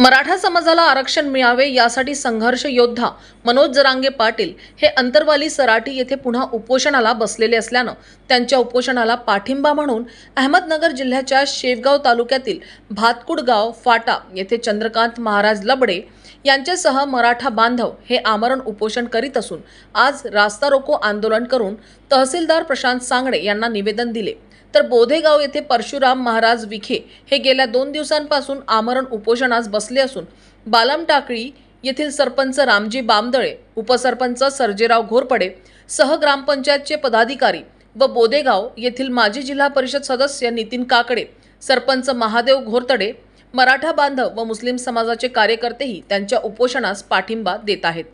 मराठा समाजाला आरक्षण मिळावे यासाठी संघर्ष योद्धा मनोज जरांगे पाटील हे अंतरवाली सराटी येथे पुन्हा उपोषणाला बसलेले असल्यानं त्यांच्या उपोषणाला पाठिंबा म्हणून अहमदनगर जिल्ह्याच्या शेवगाव तालुक्यातील भातकुड गाव फाटा येथे चंद्रकांत महाराज लबडे यांच्यासह मराठा बांधव हे आमरण उपोषण करीत असून आज रास्ता रोको आंदोलन करून तहसीलदार प्रशांत सांगडे यांना निवेदन दिले. तर बोधेगाव येथे परशुराम महाराज विखे हे गेल्या दोन दिवसांपासून आमरण उपोषणास बसले असून बालम टाकळी येथील सरपंच रामजी बामदळे उपसरपंच सर्जेराव घोरपडे सह ग्रामपंचायतचे पदाधिकारी व बोदेगाव येथील माजी जिल्हा परिषद सदस्य नितीन काकडे सरपंच महादेव घोरतडे मराठा बांधव व मुस्लिम समाजाचे कार्यकर्तेही त्यांच्या उपोषणास पाठिंबा देत आहेत.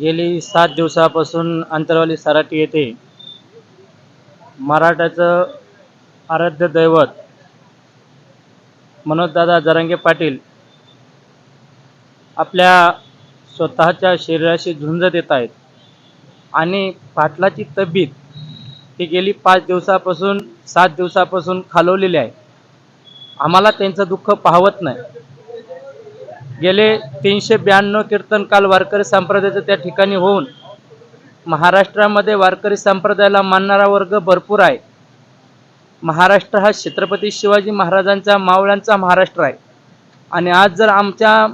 गेली सात दिवसापासून अंतरवाली सराटी येथे मराठाचं आराध्य दैवत मनोजदादा जरांगे पाटील आपल्या स्वतःच्या शरीराशी झुंज देत आहेत. आणि पाटलाची तब्येत ही गेली पाच दिवसापासून सात दिवसापासून खालवलेली आहे. आम्हाला त्यांचं दुःख पाहवत नाही. गेले तीनशे ब्याण्णव कीर्तन काल वारकरी संप्रदायाचं त्या ठिकाणी होऊन महाराष्ट्रामध्ये वारकरी संप्रदायाला मानणारा वर्ग भरपूर आहे. महाराष्ट्र हा छत्रपती शिवाजी महाराजांचा मावळ्यांचा महाराष्ट्र आहे. आणि आज जर आमच्या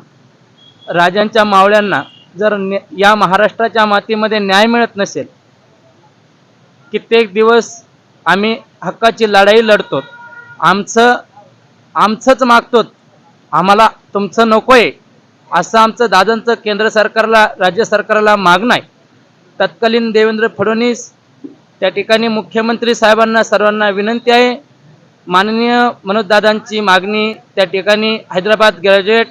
राजांच्या मावळ्यांना जर या महाराष्ट्राच्या मातीमध्ये न्याय मिळत नसेल कित्येक दिवस आम्ही हक्काची लढाई लढतो आमचं आमचंच मागतो आम्हाला तुमचं नको आहे असं आमचं दादांचं केंद्र सरकारला राज्य सरकारला मागणं आहे. तत्कालीन देवेंद्र फडणवीस त्या ठिकाणी मुख्यमंत्री साहेबांना सर्वांना विनंती आहे. माननीय मनोजदादांची मागणी त्या ठिकाणी Hyderabad graduate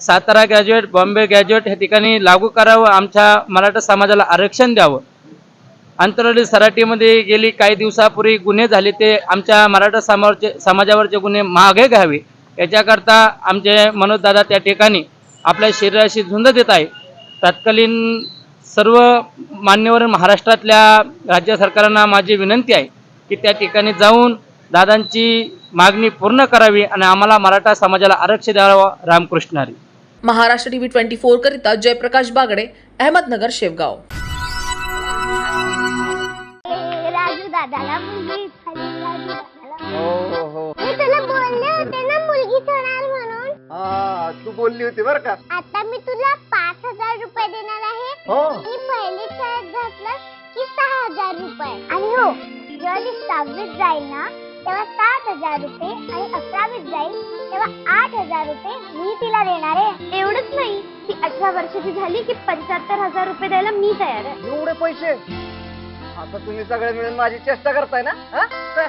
Satara graduate Bombay graduate ह्या ठिकाणी लागू करावं आमच्या मराठा समाजाला आरक्षण द्यावं. आंतरराष्ट्रीय सराटीमध्ये गेली काही दिवसापूर्वी गुन्हे झाले ते आमच्या मराठा समाजचे समाजावरचे गुन्हे मागे घ्यावे. याच्याकरता आमचे मनोजदादा त्या ठिकाणी आपल्या शरीराशी झुंज देत आहे तत्कालीन सर्व मान्यवर महाराष्ट्रातल्या राज्य सरकारांना माझी विनंती आहे की त्या ठिकाणी जाऊन दादांची मागणी पूर्ण करावी आणि आम्हाला मराठा समाजाला आरक्षण द्यावं Ramkrishna Hari Maharashtra TV twenty four करिता जयप्रकाश बागडे अहमदनगर शेवगाव. तू बोलली होती बर का. आता मी तुला पाच हजार रुपये देणार हो. आणि पहिली शाळेत घातलं की सहा हजार रुपये. आणि हो जेव्हा सहावीत जाईल ना तेव्हा सात हजार रुपये आणि अकरावीत जाईल तेव्हा आठ हजार रुपये मी तिला देणार आहे. एवढंच नाही ती अठरा वर्षाची झाली की पंच्याहत्तर हजार रुपये द्यायला मी तयार आहे. एवढे पैसे? आता तुम्ही सगळे मिळून माझी चेष्टा करताय ना? हा? काय?